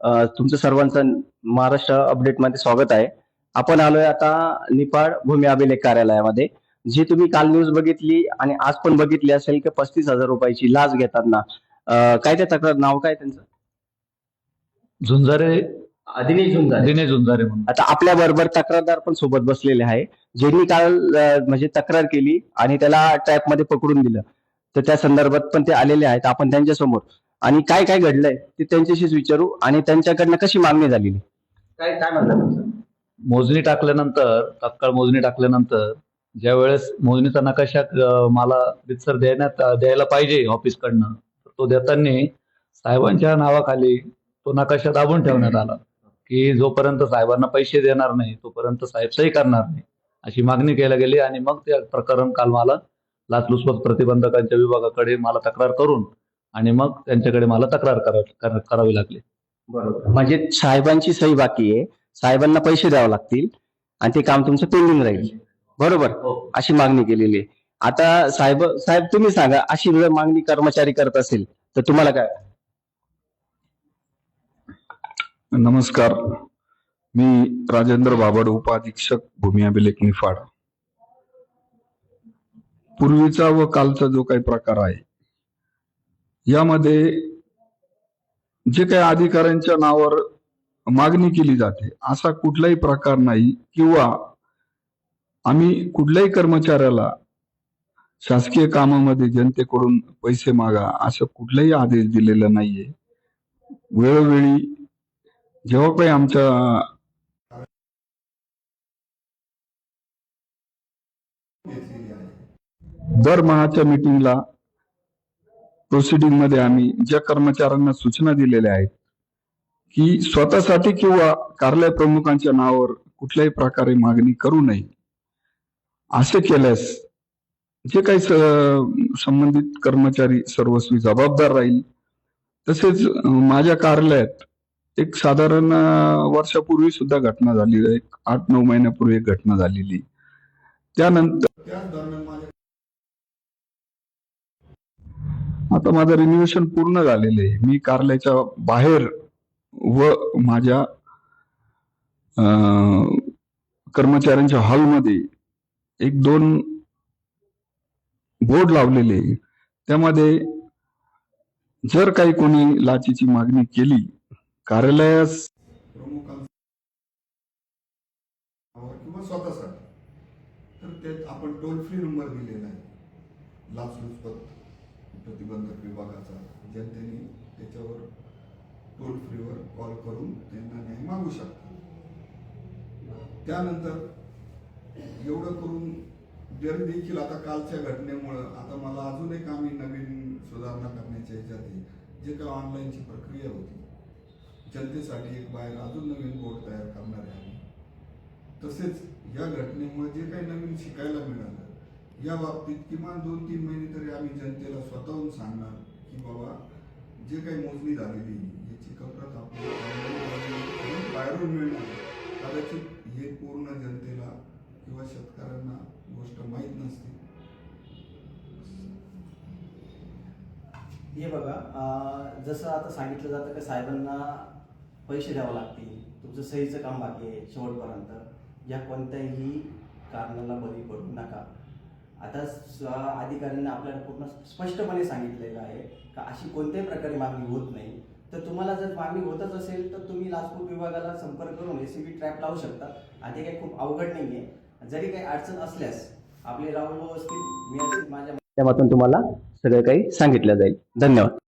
तुमचं सर्वांचं महाराष्ट्र अपडेटमध्ये स्वागत आहे. आपण आलोय आता निपाड भूमी अभिलेख कार्यालयामध्ये. जी तुम्ही काल न्यूज बघितली आणि आज पण बघितली असेल की पस्तीस हजार रुपयाची लाच घेताना अ, काय त्या तक्रार? नाव काय त्यांचं? झुंजारे. दिनेश झुंजार. दिनेश झुंजारे म्हणून. आता आपल्या बरोबर तक्रारदार पण सोबत बसलेले आहे. ज्यांनी काल अ, म्हणजे तक्रार केली आणि त्याला ट्रॅपमध्ये पकडून दिलं. तर त्या संदर्भात पण ते आलेले आहेत. आपण त्यांच्यासमोर आणि काय काय घडलंय ते त्यांच्याशीच विचारू आणि त्यांच्याकडनं कशी मागणी झालेली काय काय म्हणतात? मोजणी टाकल्यानंतर तात्काळ मोजणी टाकल्यानंतर ज्या वेळेस मोजणीचा नकाशा अं, मला रितसर देण्यात द्यायला पाहिजे ऑफिसकडनं तर तो देताना साहेबांच्या नावाखाली तो नकाशा दाबून ठेवण्यात आला की जोपर्यंत साहेबांना पैसे देणार नाही तोपर्यंत साहेब सही करणार नाही अशी मागणी केल्या गेली आणि मग ते प्रकरण काल मला लाचलुचपत प्रतिबंधकांच्या विभागाकडे मला तक्रार करून आणि मग त्यांच्याकडे मला तक्रार करा कर- करावी लागली. बरोबर. म्हणजे साहेबांची सही बाकी आहे. साहेबांना पैसे द्यावे लागतील आणि ते काम तुमचं पेंडिंग राहील. बरोबर? अशी मागणी केलेली आहे. आता साहेब साहेब तुम्ही सांगा अशी जर मागणी कर्मचारी करत असेल तर तुम्हाला काय? नमस्कार. मी राजेंद्र बाबड उपअधीक्षक भूमी अभिलेख निफाड. पूर्वीचा व कालचा जो काही प्रकार आहे यामध्ये जे काही अधिकाऱ्यांच्या नावावर मागणी केली जाते असा कुठलाही प्रकार नाही किंवा आम्ही कुठल्याही कर्मचाऱ्याला शासकीय कामामध्ये जनतेकडून पैसे मागा असं कुठलाही आदेश दिलेला नाहीये. वेळोवेळी जेव्हा काही आमच्या दरमहाच्या मीटिंगला प्रोसिडिंगमध्ये आम्ही ज्या कर्मचाऱ्यांना सूचना दिलेल्या आहेत की स्वतःसाठी किंवा कार्यालय प्रमुखांच्या नावावर कुठल्याही प्रकारे मागणी करू नये. असे केल्यास जे काही संबंधित कर्मचारी सर्वस्वी जबाबदार राहील. तसेच माझ्या कार्यालयात एक साधारण वर्षापूर्वी सुद्धा घटना झाली एक आठ नऊ महिन्यापूर्वी एक घटना झालेली. त्यानंतर आता माझं रिन्युएशन पूर्ण झालेलं आहे. मी कार्यालयाच्या बाहेर व माझ्या कर्मचाऱ्यांच्या हॉलमध्ये एक दोन बोर्ड लावलेले त्यामध्ये जर काही कोणी लाचीची मागणी केली कार्यालयास किंवा स्वतःसाठी तर ते आपण टोल फ्री नंबर दिलेला आहे. लाचलुचपत. प्रतिबंधक विभागाचा जनतेने त्याच्यावर टोल फ्रीवर कॉल करून त्यांना न्याय मागू शकतात त्यानंतर एवढं करून जरी देखील आता कालच्या घटनेमुळं आता मला अजून एक आम्ही नवीन सुधारणा करण्याच्या ह्याच्यात आहे. जे काही ऑनलाईनची प्रक्रिया होती जनतेसाठी एक बाहेर अजून नवीन बोर्ड तयार करणार आहे आम्ही तसेच या घटनेमुळे जे काही नवीन शिकायला मिळालं या बाबतीत किमान दोन तीन महिने तरी आम्ही जनतेला स्वतःहून सांगणार की बाबा जे काही मोजणी झालेली याची कप्रत आपल्याला बाहेरून मिळणार कदाचित हे पूर्ण जनतेला किंवा शेतकऱ्यांना गोष्ट माहीत नसते. हे बघा जसं आता सांगितलं जातं की साहेबांना पैसे द्यावे लागतील तुमचं सहीचं काम बाकी आहे शेवटपर्यंत. या कोणत्याही कारणाला बळी पडू नका. आता अधिकाऱ्यांनी आपल्याला पूर्ण स्पष्टपणे सांगितलेलं आहे का अशी कोणत्याही प्रकारे मागणी होत नाही. तर तुम्हाला जर मागणी होतच असेल तर तुम्ही लाचपूर विभागाला संपर्क करून एसीबी ट्रॅप लावू शकता. आणि काही खूप अवघड नाही आहे जरी काही अडचण असल्यास आपले राहुल भाऊ असतील मी असतील माझ्या माध्यमातून तुम्हाला सगळं काही सांगितलं जाईल. धन्यवाद.